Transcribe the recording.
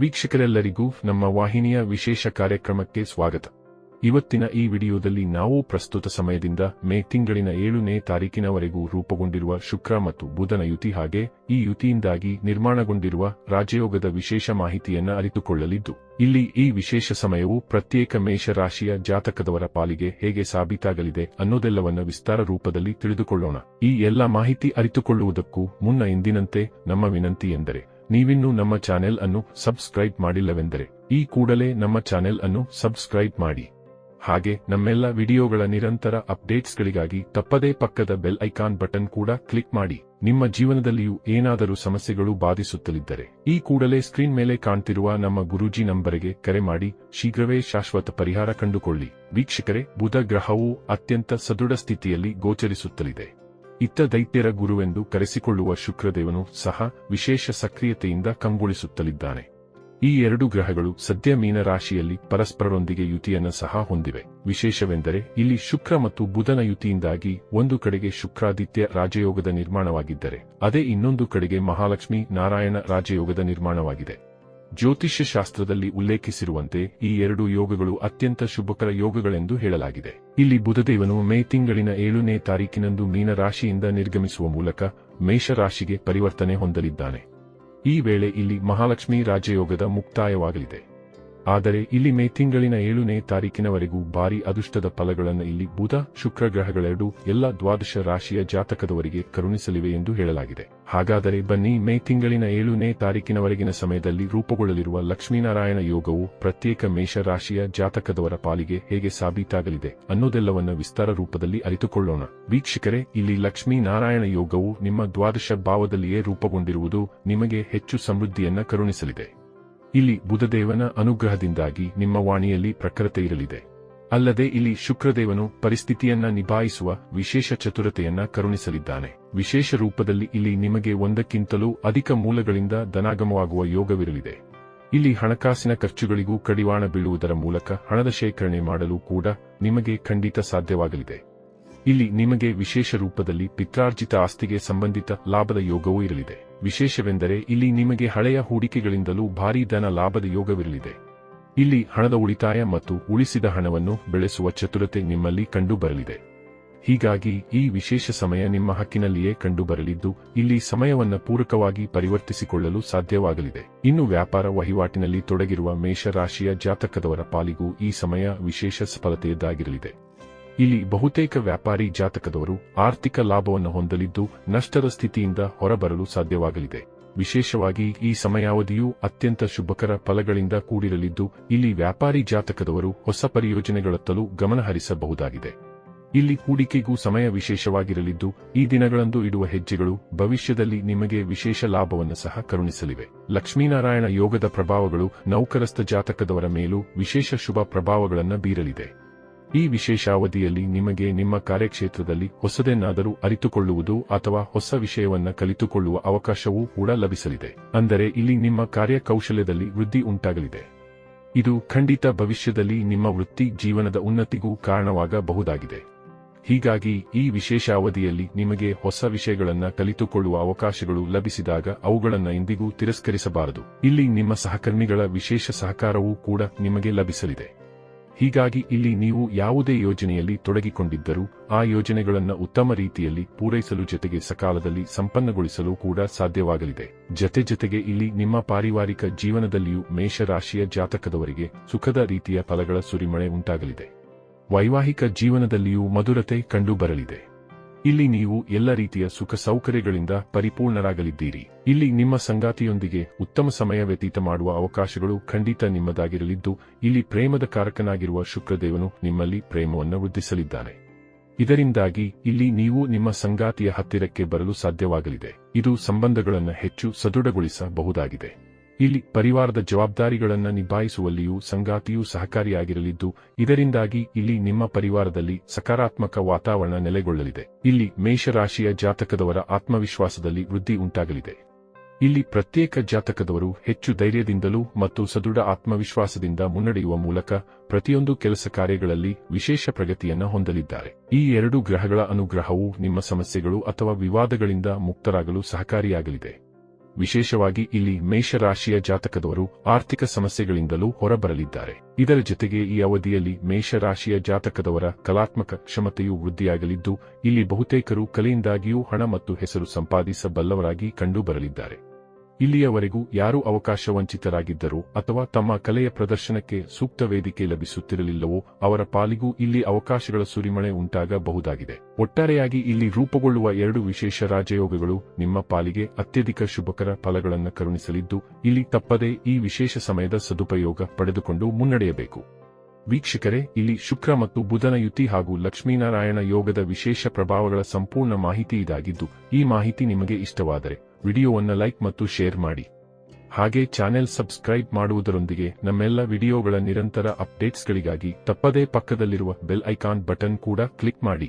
ವೀಕ್ಷಕರೆಲ್ಲರಿಗೂ ನಮ್ಮ ವಾಹಿನಿಯ ವಿಶೇಷ ಕಾರ್ಯಕ್ರಮಕ್ಕೆ ಸ್ವಾಗತ. ಇವತ್ತಿನ ಈ ವಿಡಿಯೋದಲ್ಲಿ ನಾವು ಪ್ರಸ್ತುತ ಸಮಯದಿಂದ ಮೇ ತಿಂಗಳಿನ ಏಳನೇ ತಾರೀಕಿನವರೆಗೂ ರೂಪುಗೊಂಡಿರುವ ಶುಕ್ರ ಮತ್ತು ಬುಧನ ಯುತಿ ಹಾಗೆ ಈ ಯುತಿಯಿಂದಾಗಿ ನಿರ್ಮಾಣಗೊಂಡಿರುವ ರಾಜಯೋಗದ ವಿಶೇಷ ಮಾಹಿತಿಯನ್ನು ಅರಿತುಕೊಳ್ಳಲಿದ್ದು, ಇಲ್ಲಿ ಈ ವಿಶೇಷ ಸಮಯವು ಪ್ರತ್ಯೇಕ ಮೇಷರಾಶಿಯ ಜಾತಕದವರ ಪಾಲಿಗೆ ಹೇಗೆ ಸಾಬೀತಾಗಲಿದೆ ಅನ್ನೋದೆಲ್ಲವನ್ನ ವಿಸ್ತಾರ ರೂಪದಲ್ಲಿ ತಿಳಿದುಕೊಳ್ಳೋಣ. ಈ ಎಲ್ಲ ಮಾಹಿತಿ ಅರಿತುಕೊಳ್ಳುವುದಕ್ಕೂ ಮುನ್ನ ಎಂದಿನಂತೆ ನಮ್ಮ ವಿನಂತಿ ಎಂದರೆ ನೀವಿನ್ನೂ ನಮ್ಮ ಚಾನೆಲ್ ಅನ್ನು ಸಬ್ಸ್ಕ್ರೈಬ್ ಮಾಡಿಲ್ಲವೆಂದರೆ ಈ ಕೂಡಲೇ ನಮ್ಮ ಚಾನೆಲ್ ಅನ್ನು ಸಬ್ಸ್ಕ್ರೈಬ್ ಮಾಡಿ. ಹಾಗೆ ನಮ್ಮೆಲ್ಲ ವಿಡಿಯೋಗಳ ನಿರಂತರ ಅಪ್ಡೇಟ್ಸ್ಗಳಿಗಾಗಿ ತಪ್ಪದೇ ಪಕ್ಕದ ಬೆಲ್ ಐಕಾನ್ ಬಟನ್ ಕೂಡ ಕ್ಲಿಕ್ ಮಾಡಿ. ನಿಮ್ಮ ಜೀವನದಲ್ಲಿಯೂ ಏನಾದರೂ ಸಮಸ್ಯೆಗಳು ಬಾಧಿಸುತ್ತಲಿದ್ದರೆ ಈ ಕೂಡಲೇ ಸ್ಕ್ರೀನ್ ಮೇಲೆ ಕಾಣ್ತಿರುವ ನಮ್ಮ ಗುರೂಜಿ ನಂಬರಿಗೆ ಕರೆ ಮಾಡಿ. ಶೀಘ್ರವೇ ಶಾಶ್ವತ ಪರಿಹಾರ ಕಂಡುಕೊಳ್ಳಿ. ವೀಕ್ಷಕರೇ, ಬುಧ ಗ್ರಹವು ಅತ್ಯಂತ ಸದೃಢ ಸ್ಥಿತಿಯಲ್ಲಿ ಗೋಚರಿಸುತ್ತಲಿದೆ. ಇತ್ತ ದೈತ್ಯರ ಗುರುವೆಂದು ಕರೆಸಿಕೊಳ್ಳುವ ಶುಕ್ರದೇವನು ಸಹ ವಿಶೇಷ ಸಕ್ರಿಯತೆಯಿಂದ ಕಂಗೊಳಿಸುತ್ತಲಿದ್ದಾನೆ. ಈ ಎರಡು ಗ್ರಹಗಳು ಸದ್ಯ ಮೀನ ರಾಶಿಯಲ್ಲಿ ಪರಸ್ಪರರೊಂದಿಗೆ ಯುತಿಯನ್ನು ಸಹ ಹೊಂದಿವೆ. ವಿಶೇಷವೆಂದರೆ ಇಲ್ಲಿ ಶುಕ್ರ ಮತ್ತು ಬುಧನ ಯುತಿಯಿಂದಾಗಿ ಒಂದು ಕಡೆಗೆ ಶುಕ್ರಾದಿತ್ಯ ರಾಜಯೋಗದ ನಿರ್ಮಾಣವಾಗಿದ್ದರೆ, ಅದೇ ಇನ್ನೊಂದು ಕಡೆಗೆ ಮಹಾಲಕ್ಷ್ಮಿ ನಾರಾಯಣ ರಾಜಯೋಗದ ನಿರ್ಮಾಣವಾಗಿದೆ. ಜ್ಯೋತಿಷ್ಯ ಶಾಸ್ತ್ರದಲ್ಲಿ ಉಲ್ಲೇಖಿಸಿರುವಂತೆ ಈ ಎರಡು ಯೋಗಗಳು ಅತ್ಯಂತ ಶುಭಕರ ಯೋಗಗಳೆಂದು ಹೇಳಲಾಗಿದೆ. ಇಲ್ಲಿ ಬುಧದೇವನು ಮೇ ತಿಂಗಳಿನ ಏಳನೇ ತಾರೀಕಿನಂದು ಮೀನ ರಾಶಿಯಿಂದ ನಿರ್ಗಮಿಸುವ ಮೂಲಕ ಮೇಷರಾಶಿಗೆ ಪರಿವರ್ತನೆ ಹೊಂದಲಿದ್ದಾನೆ. ಈ ವೇಳೆ ಇಲ್ಲಿ ಮಹಾಲಕ್ಷ್ಮಿ ರಾಜಯೋಗದ ಮುಕ್ತಾಯವಾಗಲಿದೆ. ಆದರೆ ಇಲ್ಲಿ ಮೇ ತಿಂಗಳಿನ ಏಳನೇ ತಾರೀಕಿನವರೆಗೂ ಭಾರಿ ಅದೃಷ್ಟದ ಫಲಗಳನ್ನು ಇಲ್ಲಿ ಬುಧ, ಶುಕ್ರ ಗ್ರಹಗಳೆರಡೂ ಎಲ್ಲ ದ್ವಾದಶ ರಾಶಿಯ ಜಾತಕದವರಿಗೆ ಕರುಣಿಸಲಿವೆ ಎಂದು ಹೇಳಲಾಗಿದೆ. ಹಾಗಾದರೆ ಬನ್ನಿ, ಮೇ ತಿಂಗಳಿನ ಏಳನೇ ತಾರೀಕಿನವರೆಗಿನ ಸಮಯದಲ್ಲಿ ರೂಪುಗೊಳ್ಳಲಿರುವ ಲಕ್ಷ್ಮೀನಾರಾಯಣ ಯೋಗವು ಪ್ರತ್ಯೇಕ ಮೇಷ ರಾಶಿಯ ಜಾತಕದವರ ಪಾಲಿಗೆ ಹೇಗೆ ಸಾಬೀತಾಗಲಿದೆ ಅನ್ನೋದೆಲ್ಲವನ್ನ ವಿಸ್ತಾರ ರೂಪದಲ್ಲಿ ಅರಿತುಕೊಳ್ಳೋಣ. ವೀಕ್ಷಕರೇ, ಇಲ್ಲಿ ಲಕ್ಷ್ಮೀನಾರಾಯಣ ಯೋಗವು ನಿಮ್ಮ ದ್ವಾದಶ ಭಾವದಲ್ಲಿಯೇ ರೂಪುಗೊಂಡಿರುವುದು ನಿಮಗೆ ಹೆಚ್ಚು ಸಮೃದ್ಧಿಯನ್ನ ಕರುಣಿಸಲಿದೆ. ಇಲ್ಲಿ ಬುಧದೇವನ ಅನುಗ್ರಹದಿಂದಾಗಿ ನಿಮ್ಮ ವಾಣಿಯಲ್ಲಿ ಪ್ರಖರತೆ ಇರಲಿದೆ ಅಲ್ಲದೆ ಇಲ್ಲಿ ಶುಕ್ರದೇವನು ಪರಿಸ್ಥಿತಿಯನ್ನ ನಿಭಾಯಿಸುವ ವಿಶೇಷ ಚತುರತೆಯನ್ನ ಕರುಣಿಸಲಿದ್ದಾನೆ. ವಿಶೇಷ ರೂಪದಲ್ಲಿ ಇಲ್ಲಿ ನಿಮಗೆ ಒಂದಕ್ಕಿಂತಲೂ ಅಧಿಕ ಮೂಲಗಳಿಂದ ಧನಾಗಮವಾಗುವ ಯೋಗವಿರಲಿದೆ. ಇಲ್ಲಿ ಹಣಕಾಸಿನ ಖರ್ಚುಗಳಿಗೂ ಕಡಿವಾಣ ಬೀಳುವುದರ ಮೂಲಕ ಹಣದ ಶೇಖರಣೆ ಮಾಡಲು ಕೂಡ ನಿಮಗೆ ಖಂಡಿತ ಸಾಧ್ಯವಾಗಲಿದೆ. ಇಲ್ಲಿ ನಿಮಗೆ ವಿಶೇಷ ರೂಪದಲ್ಲಿ ಪಿತ್ರಾರ್ಜಿತ ಆಸ್ತಿಗೆ ಸಂಬಂಧಿತ ಲಾಭದ ಯೋಗವೂ ಇರಲಿದೆ. ವಿಶೇಷವೆಂದರೆ ಇಲ್ಲಿ ನಿಮಗೆ ಹಳೆಯ ಹೂಡಿಕೆಗಳಿಂದಲೂ ಭಾರೀ ಧನ ಲಾಭದ ಯೋಗವಿರಲಿದೆ. ಇಲ್ಲಿ ಹಣದ ಉಳಿತಾಯ ಮತ್ತು ಉಳಿಸಿದ ಹಣವನ್ನು ಬೆಳೆಸುವ ಚತುರತೆ ನಿಮ್ಮಲ್ಲಿ ಕಂಡುಬರಲಿದೆ. ಹೀಗಾಗಿ ಈ ವಿಶೇಷ ಸಮಯ ನಿಮ್ಮ ಹಕ್ಕಿನಲ್ಲಿಯೇ ಕಂಡುಬರಲಿದ್ದು, ಇಲ್ಲಿ ಸಮಯವನ್ನು ಪೂರಕವಾಗಿ ಪರಿವರ್ತಿಸಿಕೊಳ್ಳಲು ಸಾಧ್ಯವಾಗಲಿದೆ. ಇನ್ನು ವ್ಯಾಪಾರ ವಹಿವಾಟಿನಲ್ಲಿ ತೊಡಗಿರುವ ಮೇಷರಾಶಿಯ ಜಾತಕದವರ ಪಾಲಿಗೂ ಈ ಸಮಯ ವಿಶೇಷ ಸಫಲತೆಯದ್ದಾಗಿರಲಿದೆ. ಇಲ್ಲಿ ಬಹುತೇಕ ವ್ಯಾಪಾರಿ ಜಾತಕದವರು ಆರ್ಥಿಕ ಲಾಭವನ್ನು ಹೊಂದಲಿದ್ದು ನಷ್ಟದ ಸ್ಥಿತಿಯಿಂದ ಹೊರಬರಲು ಸಾಧ್ಯವಾಗಲಿದೆ. ವಿಶೇಷವಾಗಿ ಈ ಸಮಯಾವಧಿಯು ಅತ್ಯಂತ ಶುಭಕರ ಫಲಗಳಿಂದ ಕೂಡಿರಲಿದ್ದು ಇಲ್ಲಿ ವ್ಯಾಪಾರಿ ಜಾತಕದವರು ಹೊಸ ಪರಿಯೋಜನೆಗಳತ್ತಲೂ ಗಮನಹರಿಸಬಹುದಾಗಿದೆ. ಇಲ್ಲಿ ಹೂಡಿಕೆಗೂ ಸಮಯ ವಿಶೇಷವಾಗಿರಲಿದ್ದು ಈ ದಿನಗಳಂದು ಇಡುವ ಹೆಜ್ಜೆಗಳು ಭವಿಷ್ಯದಲ್ಲಿ ನಿಮಗೆ ವಿಶೇಷ ಲಾಭವನ್ನು ಸಹ ಕರುಣಿಸಲಿವೆ. ಲಕ್ಷ್ಮೀನಾರಾಯಣ ಯೋಗದ ಪ್ರಭಾವಗಳು ನೌಕರಸ್ಥ ಜಾತಕದವರ ಮೇಲೂ ವಿಶೇಷ ಶುಭ ಪ್ರಭಾವಗಳನ್ನು ಬೀರಲಿದೆ. ಈ ವಿಶೇಷ ಅವಧಿಯಲ್ಲಿ ನಿಮಗೆ ನಿಮ್ಮ ಕಾರ್ಯಕ್ಷೇತ್ರದಲ್ಲಿ ಹೊಸದೇನಾದರೂ ಅರಿತುಕೊಳ್ಳುವುದು ಅಥವಾ ಹೊಸ ವಿಷಯವನ್ನ ಕಲಿತುಕೊಳ್ಳುವ ಅವಕಾಶವೂ ಕೂಡ ಲಭಿಸಲಿದೆ. ಅಂದರೆ ಇಲ್ಲಿ ನಿಮ್ಮ ಕಾರ್ಯಕೌಶಲ್ಯದಲ್ಲಿ ವೃದ್ಧಿ ಉಂಟಾಗಲಿದೆ. ಇದು ಖಂಡಿತ ಭವಿಷ್ಯದಲ್ಲಿ ನಿಮ್ಮ ವೃತ್ತಿ ಜೀವನದ ಉನ್ನತಿಗೂ ಕಾರಣವಾಗಬಹುದಾಗಿದೆ. ಹೀಗಾಗಿ ಈ ವಿಶೇಷ ಅವಧಿಯಲ್ಲಿ ನಿಮಗೆ ಹೊಸ ವಿಷಯಗಳನ್ನು ಕಲಿತುಕೊಳ್ಳುವ ಅವಕಾಶಗಳು ಲಭಿಸಿದಾಗ ಅವುಗಳನ್ನು ಎಂದಿಗೂ ತಿರಸ್ಕರಿಸಬಾರದು. ಇಲ್ಲಿ ನಿಮ್ಮ ಸಹಕರ್ಮಿಗಳ ವಿಶೇಷ ಸಹಕಾರವೂ ಕೂಡ ನಿಮಗೆ ಲಭಿಸಲಿದೆ. ಹೀಗಾಗಿ ಇಲ್ಲಿ ನೀವು ಯಾವುದೇ ಯೋಜನೆಯಲ್ಲಿ ತೊಡಗಿಕೊಂಡಿದ್ದರೂ, ಆ ಯೋಜನೆಗಳನ್ನು ಉತ್ತಮ ರೀತಿಯಲ್ಲಿ ಪೂರೈಸಲು ಜೊತೆಗೆ ಸಕಾಲದಲ್ಲಿ ಸಂಪನ್ನಗೊಳಿಸಲು ಕೂಡ ಸಾಧ್ಯವಾಗಲಿದೆ. ಜತೆ ಜತೆಗೆ ಇಲ್ಲಿ ನಿಮ್ಮ ಪಾರಿವಾರಿಕ ಜೀವನದಲ್ಲಿಯೂ ಮೇಷರಾಶಿಯ ಜಾತಕದವರಿಗೆ ಸುಖದ ರೀತಿಯ ಫಲಗಳ ಸುರಿಮಳೆ ಉಂಟಾಗಲಿದೆ. ವೈವಾಹಿಕ ಜೀವನದಲ್ಲಿಯೂ ಮಧುರತೆ ಕಂಡುಬರಲಿದೆ. ಇಲ್ಲಿ ನೀವು ಎಲ್ಲ ರೀತಿಯ ಸುಖ ಸೌಕರ್ಯಗಳಿಂದ ಪರಿಪೂರ್ಣರಾಗಲಿದ್ದೀರಿ. ಇಲ್ಲಿ ನಿಮ್ಮ ಸಂಗಾತಿಯೊಂದಿಗೆ ಉತ್ತಮ ಸಮಯ ವ್ಯತೀತ ಮಾಡುವ ಅವಕಾಶಗಳು ಖಂಡಿತ ನಿಮ್ಮದಾಗಿರಲಿದ್ದು, ಇಲ್ಲಿ ಪ್ರೇಮದ ಕಾರಕನಾಗಿರುವ ಶುಕ್ರದೇವನು ನಿಮ್ಮಲ್ಲಿ ಪ್ರೇಮವನ್ನು ವೃದ್ಧಿಸಲಿದ್ದಾನೆ. ಇದರಿಂದಾಗಿ ಇಲ್ಲಿ ನೀವು ನಿಮ್ಮ ಸಂಗಾತಿಯ ಹತ್ತಿರಕ್ಕೆ ಬರಲು ಸಾಧ್ಯವಾಗಲಿದೆ. ಇದು ಸಂಬಂಧಗಳನ್ನು ಹೆಚ್ಚು ಸದೃಢಗೊಳಿಸಬಹುದಾಗಿದೆ. ಇಲ್ಲಿ ಪರಿವಾರದ ಜವಾಬ್ದಾರಿಗಳನ್ನು ನಿಭಾಯಿಸುವಲ್ಲಿಯೂ ಸಂಗಾತಿಯೂ ಸಹಕಾರಿಯಾಗಿರಲಿದ್ದು, ಇದರಿಂದಾಗಿ ಇಲ್ಲಿ ನಿಮ್ಮ ಪರಿವಾರದಲ್ಲಿ ಸಕಾರಾತ್ಮಕ ವಾತಾವರಣ ನೆಲೆಗೊಳ್ಳಲಿದೆ. ಇಲ್ಲಿ ಮೇಷರಾಶಿಯ ಜಾತಕದವರ ಆತ್ಮವಿಶ್ವಾಸದಲ್ಲಿ ವೃದ್ಧಿ ಉಂಟಾಗಲಿದೆ. ಇಲ್ಲಿ ಪ್ರತ್ಯೇಕ ಜಾತಕದವರು ಹೆಚ್ಚು ಧೈರ್ಯದಿಂದಲೂ ಮತ್ತು ಸದೃಢ ಆತ್ಮವಿಶ್ವಾಸದಿಂದ ಮುನ್ನಡೆಯುವ ಮೂಲಕ ಪ್ರತಿಯೊಂದು ಕೆಲಸ ಕಾರ್ಯಗಳಲ್ಲಿ ವಿಶೇಷ ಪ್ರಗತಿಯನ್ನು ಹೊಂದಲಿದ್ದಾರೆ. ಈ ಎರಡು ಗ್ರಹಗಳ ಅನುಗ್ರಹವು ನಿಮ್ಮ ಸಮಸ್ಯೆಗಳು ಅಥವಾ ವಿವಾದಗಳಿಂದ ಮುಕ್ತರಾಗಲು ಸಹಕಾರಿಯಾಗಲಿದೆ. ವಿಶೇಷವಾಗಿ ಇಲ್ಲಿ ಮೇಷರಾಶಿಯ ಜಾತಕದವರು ಆರ್ಥಿಕ ಸಮಸ್ಯೆಗಳಿಂದಲೂ ಹೊರಬರಲಿದ್ದಾರೆ. ಇದರ ಜೊತೆಗೆ ಈ ಅವಧಿಯಲ್ಲಿ ಮೇಷರಾಶಿಯ ಜಾತಕದವರ ಕಲಾತ್ಮಕ ಕ್ಷಮತೆಯು ವೃದ್ಧಿಯಾಗಲಿದ್ದು, ಇಲ್ಲಿ ಬಹುತೇಕರು ಕಲೆಯಿಂದಾಗಿಯೂ ಹಣ ಮತ್ತು ಹೆಸರು ಸಂಪಾದಿಸಬಲ್ಲವರಾಗಿ ಕಂಡುಬರಲಿದ್ದಾರೆ. ಇಲ್ಲಿಯವರೆಗೂ ಯಾರು ಅವಕಾಶ ವಂಚಿತರಾಗಿದ್ದರೋ ಅಥವಾ ತಮ್ಮ ಕಲೆಯ ಪ್ರದರ್ಶನಕ್ಕೆ ಸೂಕ್ತ ವೇದಿಕೆ ಲಭಿಸುತ್ತಿರಲಿಲ್ಲವೋ ಅವರ ಪಾಲಿಗೂ ಇಲ್ಲಿ ಅವಕಾಶಗಳ ಸುರಿಮಳೆ ಉಂಟಾಗಬಹುದಾಗಿದೆ. ಒಟ್ಟಾರೆಯಾಗಿ ಇಲ್ಲಿ ರೂಪುಗೊಳ್ಳುವ ಎರಡು ವಿಶೇಷ ರಾಜಯೋಗಗಳು ನಿಮ್ಮ ಪಾಲಿಗೆ ಅತ್ಯಧಿಕ ಶುಭಕರ ಫಲಗಳನ್ನು ಕರುಣಿಸಲಿದ್ದು, ಇಲ್ಲಿ ತಪ್ಪದೇ ಈ ವಿಶೇಷ ಸಮಯದ ಸದುಪಯೋಗ ಪಡೆದುಕೊಂಡು ಮುನ್ನಡೆಯಬೇಕು. ವೀಕ್ಷಕರೇ, ಇಲ್ಲಿ ಶುಕ್ರ ಮತ್ತು ಬುಧನ ಯುತಿ ಹಾಗೂ ಲಕ್ಷ್ಮೀನಾರಾಯಣ ಯೋಗದ ವಿಶೇಷ ಪ್ರಭಾವಗಳ ಸಂಪೂರ್ಣ ಮಾಹಿತಿ ಇದಾಗಿದ್ದು, ಈ ಮಾಹಿತಿ ನಿಮಗೆ ಇಷ್ಟವಾದರೆ ವಿಡಿಯೋವನ್ನು ಲೈಕ್ ಮತ್ತು ಶೇರ್ ಮಾಡಿ. ಹಾಗೆ ಚಾನೆಲ್ ಸಬ್ಸ್ಕ್ರೈಬ್ ಮಾಡುವುದರೊಂದಿಗೆ ನಮ್ಮೆಲ್ಲ ವಿಡಿಯೋಗಳ ನಿರಂತರ ಅಪ್ಡೇಟ್ಸ್ಗಳಿಗಾಗಿ ತಪ್ಪದೇ ಪಕ್ಕದಲ್ಲಿರುವ ಬೆಲ್ ಐಕಾನ್ ಬಟನ್ ಕೂಡ ಕ್ಲಿಕ್ ಮಾಡಿ.